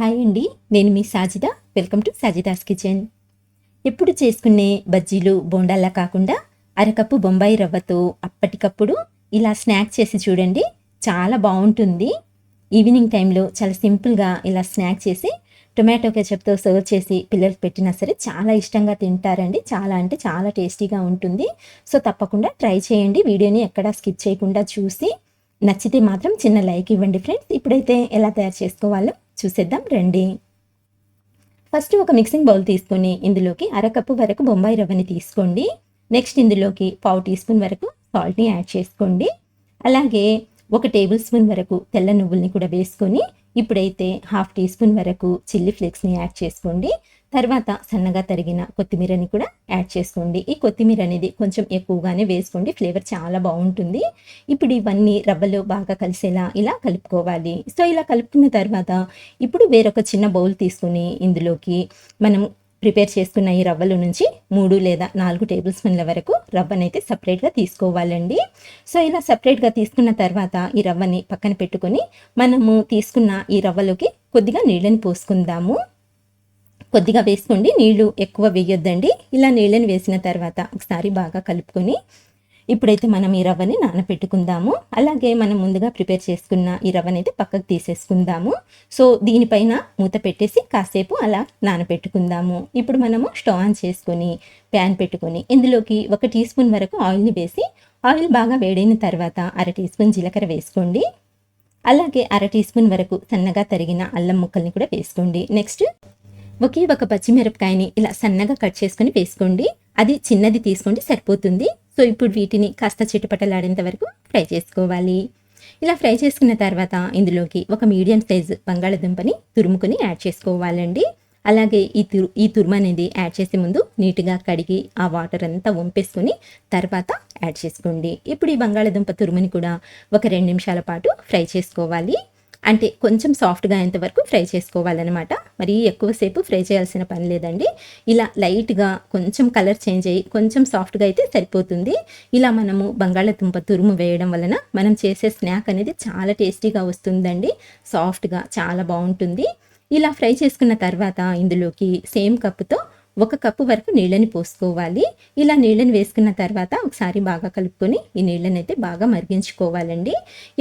Hi అండి నేను మీ Sajida. Welcome to Sajidas kitchen. ఎప్పుడు చేసుకునే బజ్జీలు బోండాల్లా కాకుండా అరకప్పు బొంబాయి రవ్వతో అప్పటికప్పుడు ఇలా స్నాక్ చేసి చూడండి చాలా బాగుంటుంది. ఈవినింగ్ టైంలో చాలా సింపుల్గా ఇలా స్నాక్ చేసి టొమాటో కెచప్తో సర్వ్ చేసి పిల్లలకు పెట్టినా సరే చాలా ఇష్టంగా తింటారండి. చాలా అంటే చాలా టేస్టీగా ఉంటుంది. సో తప్పకుండా ట్రై చేయండి. వీడియోని ఎక్కడా స్కిప్ చేయకుండా చూసి నచ్చితే మాత్రం చిన్న లైక్ ఇవ్వండి ఫ్రెండ్స్. ఇప్పుడైతే ఎలా తయారు చేసుకోవాలో చూసేద్దాం రండి. ఫస్ట్ ఒక మిక్సింగ్ బౌల్ తీసుకొని ఇందులోకి అరకప్పు వరకు బొంబాయి రవ్వని తీసుకోండి. నెక్స్ట్ ఇందులోకి పావు టీ స్పూన్ వరకు సాల్ట్ని యాడ్ చేసుకోండి. అలాగే ఒక టేబుల్ స్పూన్ వరకు తెల్ల నువ్వుల్ని కూడా వేసుకొని ఇప్పుడైతే హాఫ్ టీ స్పూన్ వరకు చిల్లీ ఫ్లేక్స్ని యాడ్ చేసుకోండి. తర్వాత సన్నగా తరిగిన కొత్తిమీరని కూడా యాడ్ చేసుకోండి. ఈ కొత్తిమీర అనేది కొంచెం ఎక్కువగానే వేసుకోండి. ఫ్లేవర్ చాలా బాగుంటుంది. ఇప్పుడు ఇవన్నీ రవ్వలో బాగా కలిసేలా ఇలా కలుపుకోవాలి. సో ఇలా కలుపుకున్న తర్వాత ఇప్పుడు వేరొక చిన్న బౌల్ తీసుకుని ఇందులోకి మనం ప్రిపేర్ చేసుకున్న ఈ రవ్వల నుంచి మూడు లేదా నాలుగు టేబుల్ స్పూన్ల వరకు రవ్వనైతే సపరేట్గా తీసుకోవాలండి. సో ఇలా సపరేట్గా తీసుకున్న తర్వాత ఈ రవ్వని పక్కన పెట్టుకొని మనము తీసుకున్న ఈ రవ్వలోకి కొద్దిగా నీళ్ళని పోసుకుందాము. కొద్దిగా వేసుకోండి నీళ్ళు ఎక్కువ వేయొద్దండి. ఇలా నీళ్ళని వేసిన తర్వాత ఒకసారి బాగా కలుపుకొని ఇప్పుడైతే మనం ఈ రవ్వని నానపెట్టుకుందాము. అలాగే మనం ముందుగా ప్రిపేర్ చేసుకున్న ఈ రవ్వని అయితే పక్కకు తీసేసుకుందాము. సో దీనిపైన మూత పెట్టేసి కాసేపు అలా నానపెట్టుకుందాము. ఇప్పుడు మనము స్టవ్ ఆన్ చేసుకొని ప్యాన్ పెట్టుకొని ఇందులోకి ఒక టీ స్పూన్ వరకు ఆయిల్ని వేసి ఆయిల్ బాగా వేడైన తర్వాత అర టీ స్పూన్ జీలకర్ర వేసుకోండి. అలాగే అర టీ స్పూన్ వరకు సన్నగా తరిగిన అల్లం ముక్కల్ని కూడా వేసుకోండి. నెక్స్ట్ ఒకే ఒక పచ్చిమిరపకాయని ఇలా సన్నగా కట్ చేసుకొని వేసుకోండి. అది చిన్నది తీసుకోండి సరిపోతుంది. సో ఇప్పుడు వీటిని కాస్త చిటపటలాడేంత వరకు ఫ్రై చేసుకోవాలి. ఇలా ఫ్రై చేసుకున్న తర్వాత ఇందులోకి ఒక మీడియం సైజ్ బంగాళదుంపని తురుముకొని యాడ్ చేసుకోవాలండి. అలాగే ఈ తురు ఈ తురుము అనేది యాడ్ చేసే ముందు నీట్గా కడిగి ఆ వాటర్ అంతా వంపేసుకొని తర్వాత యాడ్ చేసుకోండి. ఇప్పుడు ఈ బంగాళదుంప తురుముని కూడా ఒక రెండు నిమిషాల పాటు ఫ్రై చేసుకోవాలి. అంటే కొంచెం సాఫ్ట్గా అయ్యేంత వరకు ఫ్రై చేసుకోవాలన్నమాట. మరి ఎక్కువసేపు ఫ్రై చేయాల్సిన పని లేదండి. ఇలా లైట్గా కొంచెం కలర్ చేంజ్ అయ్యి కొంచెం సాఫ్ట్గా అయితే సరిపోతుంది. ఇలా మనము బంగాళదుంప తురుము వేయడం వలన మనం చేసే స్నాక్ అనేది చాలా టేస్టీగా వస్తుందండి. సాఫ్ట్గా చాలా బాగుంటుంది. ఇలా ఫ్రై చేసుకున్న తర్వాత ఇందులోకి సేమ్ కప్పుతో ఒక కప్పు వరకు నీళ్ళని పోసుకోవాలి. ఇలా నీళ్ళని వేసుకున్న తర్వాత ఒకసారి బాగా కలుపుకొని ఈ నీళ్ళని అయితే బాగా మరిగించుకోవాలండి.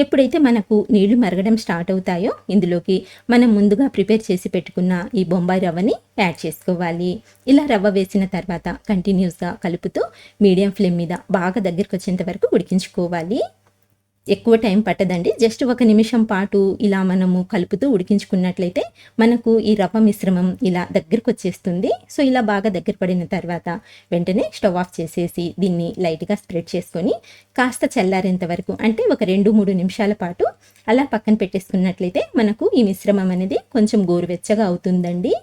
ఎప్పుడైతే మనకు నీళ్ళు మరగడం స్టార్ట్ అవుతాయో ఇందులోకి మనం ముందుగా ప్రిపేర్ చేసి పెట్టుకున్న ఈ బొంబాయి రవ్వని యాడ్ చేసుకోవాలి. ఇలా రవ్వ వేసిన తర్వాత కంటిన్యూస్గా కలుపుతూ మీడియం ఫ్లేమ్ మీద బాగా దగ్గరికి వచ్చేంత వరకు ఉడికించుకోవాలి. ఎక్కువ టైం పట్టదండి. జస్ట్ ఒక నిమిషం పాటు ఇలా మనము కలుపుతూ ఉడికించుకున్నట్లయితే మనకు ఈ రవ్వ మిశ్రమం ఇలా దగ్గరకు వచ్చేస్తుంది సో ఇలా బాగా దగ్గర పడిన తర్వాత వెంటనే స్టవ్ ఆఫ్ చేసేసి దీన్ని లైట్గా స్ప్రెడ్ చేసుకొని కాస్త చల్లారేంత వరకు అంటే ఒక రెండు మూడు నిమిషాల పాటు అలా పక్కన పెట్టేసుకున్నట్లయితే మనకు ఈ మిశ్రమం అనేది కొంచెం గోరువెచ్చగా అవుతుందండి.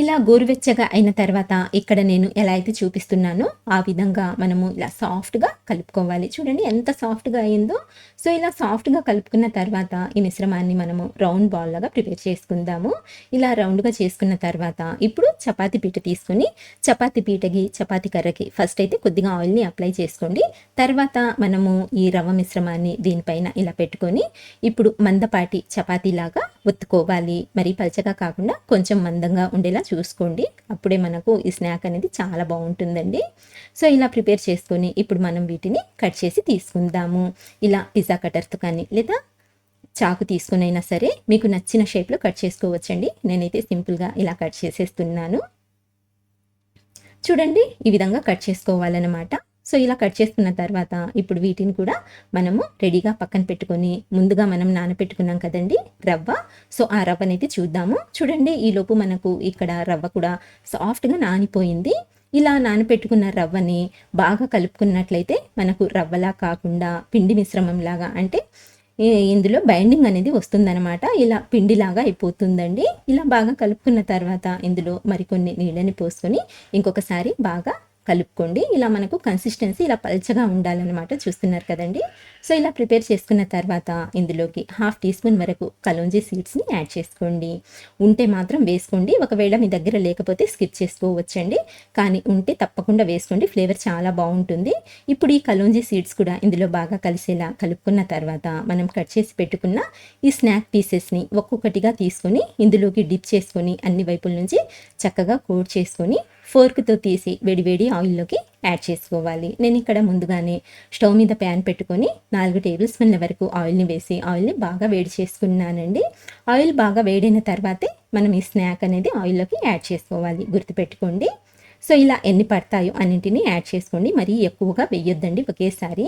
ఇలా గోరువెచ్చగా అయిన తర్వాత ఇక్కడ నేను ఎలా అయితే చూపిస్తున్నానో ఆ విధంగా మనము ఇలా సాఫ్ట్గా కలుపుకోవాలి. చూడండి ఎంత సాఫ్ట్గా అయిందో. సో ఇలా సాఫ్ట్గా కలుపుకున్న తర్వాత ఈ మిశ్రమాన్ని మనము రౌండ్ బాల్ లాగా ప్రిపేర్ చేసుకుందాము. ఇలా రౌండ్గా చేసుకున్న తర్వాత ఇప్పుడు చపాతీ పీట తీసుకొని చపాతీ పీటకి చపాతీ కర్రకి ఫస్ట్ అయితే కొద్దిగా ఆయిల్ని అప్లై చేసుకోండి. తర్వాత మనము ఈ రవ్వ మిశ్రమాన్ని దీనిపైన ఇలా పెట్టుకొని ఇప్పుడు మందపాటి చపాతీలాగా ఒత్తుకోవాలి. మరి పలచగా కాకుండా కొంచెం మందంగా ఉండేలా చూసుకోండి. అప్పుడే మనకు ఈ స్నాక్ అనేది చాలా బాగుంటుందండి. సో ఇలా ప్రిపేర్ చేసుకొని ఇప్పుడు మనం వీటిని కట్ చేసి తీసుకుందాము. ఇలా పిజ్జా కటర్తో కానీ లేదా చాకు తీసుకునైనా సరే మీకు నచ్చిన షేప్లో కట్ చేసుకోవచ్చండి. నేనైతే సింపుల్గా ఇలా కట్ చేసేస్తున్నాను. చూడండి ఈ విధంగా కట్ చేసుకోవాలన్నమాట. సో ఇలా కట్ చేసుకున్న తర్వాత ఇప్పుడు వీటిని కూడా మనము రెడీగా పక్కన పెట్టుకొని ముందుగా మనం నానపెట్టుకున్నాం కదండి రవ్వ. సో ఆ రవ్వ అనేది చూద్దాము. చూడండి ఈలోపు మనకు ఇక్కడ రవ్వ కూడా సాఫ్ట్గా నానిపోయింది. ఇలా నానపెట్టుకున్న రవ్వని బాగా కలుపుకున్నట్లయితే మనకు రవ్వలా కాకుండా పిండి మిశ్రమంలాగా అంటే ఇందులో బైండింగ్ అనేది వస్తుందన్నమాట. ఇలా పిండిలాగా అయిపోతుందండి. ఇలా బాగా కలుపుకున్న తర్వాత ఇందులో మరికొన్ని నీళ్ళని పోసుకొని ఇంకొకసారి బాగా కలుపుకోండి. ఇలా మనకు కన్సిస్టెన్సీ ఇలా పల్చగా ఉండాలన్నమాట చూస్తున్నారు కదండి. సో ఇలా ప్రిపేర్ చేసుకున్న తర్వాత ఇందులోకి హాఫ్ టీ స్పూన్ వరకు కలోంజీ సీడ్స్ని యాడ్ చేసుకోండి. ఉంటే మాత్రం వేసుకోండి. ఒకవేళ మీ దగ్గర లేకపోతే స్కిప్ చేసుకోవచ్చండి. కానీ ఉంటే తప్పకుండా వేసుకోండి. ఫ్లేవర్ చాలా బాగుంటుంది. ఇప్పుడు ఈ కలోంజీ సీడ్స్ కూడా ఇందులో బాగా కలిసేలా కలుపుకున్న తర్వాత మనం కట్ చేసి పెట్టుకున్న ఈ స్నాక్ పీసెస్ని ఒక్కొక్కటిగా తీసుకొని ఇందులోకి డిప్ చేసుకొని అన్ని వైపుల నుంచి చక్కగా కోట్ చేసుకొని ఫోర్క్తో తీసి వేడివేడి ఆయిల్లోకి యాడ్ చేసుకోవాలి. నేను ఇక్కడ ముందుగానే స్టవ్ మీద ప్యాన్ పెట్టుకొని నాలుగు టేబుల్ స్పూన్ల వరకు ఆయిల్ని వేసి ఆయిల్ని బాగా వేడి చేసుకున్నానండి. ఆయిల్ బాగా వేడైన తర్వాతే మనం ఈ స్నాక్ అనేది ఆయిల్లోకి యాడ్ చేసుకోవాలి. గుర్తుపెట్టుకోండి. సో ఇలా ఎన్ని పడతాయో అన్నింటినీ యాడ్ చేసుకోండి. మరీ ఎక్కువగా వేయొద్దండి ఒకేసారి.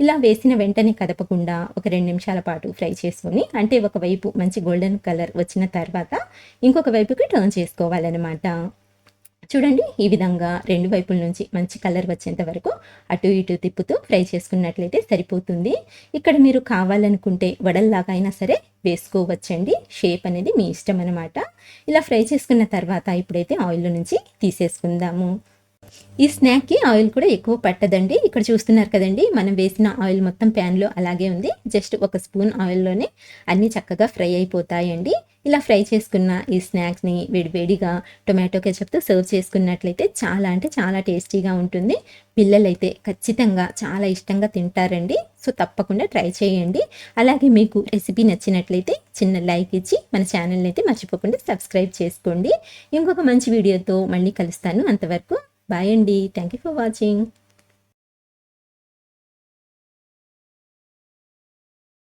ఇలా వేసిన వెంటనే కదపకుండా ఒక రెండు నిమిషాల పాటు ఫ్రై చేసుకొని అంటే ఒకవైపు మంచి గోల్డెన్ కలర్ వచ్చిన తర్వాత ఇంకొక వైపుకి టర్న్ చేసుకోవాలన్నమాట. చూడండి ఈ విధంగా రెండు వైపుల నుంచి మంచి కలర్ వచ్చేంత వరకు అటు ఇటు తిప్పుతూ ఫ్రై చేసుకున్నట్లయితే సరిపోతుంది. ఇక్కడ మీరు కావాలనుకుంటే వడల్లాగా అయినా సరే వేసుకోవచ్చండి. షేప్ అనేది మీ ఇష్టం అనమాట ఇలా ఫ్రై చేసుకున్న తర్వాత ఇప్పుడైతే ఆయిల్ నుంచి తీసేసుకుందాము. ఈ స్నాక్కి ఆయిల్ కూడా ఎక్కువ పట్టదండి. ఇక్కడ చూస్తున్నారు కదండి మనం వేసిన ఆయిల్ మొత్తం ప్యాన్లో అలాగే ఉంది. జస్ట్ ఒక స్పూన్ ఆయిల్లోనే అన్నీ చక్కగా ఫ్రై అయిపోతాయండి. ఇలా ఫ్రై చేసుకున్న ఈ స్నాక్స్ని వేడివేడిగా టొమాటో కెచప్తో సర్వ్ చేసుకున్నట్లయితే చాలా అంటే చాలా టేస్టీగా ఉంటుంది. పిల్లలైతే ఖచ్చితంగా చాలా ఇష్టంగా తింటారండి. సో తప్పకుండా ట్రై చేయండి. అలాగే మీకు రెసిపీ నచ్చినట్లయితే చిన్న లైక్ ఇచ్చి మన ఛానల్ని అయితే మర్చిపోకుండా సబ్స్క్రైబ్ చేసుకోండి. ఇంకొక మంచి వీడియోతో మళ్ళీ కలుస్తాను అంతవరకు. బాయ్ అండి. Thank you for watching.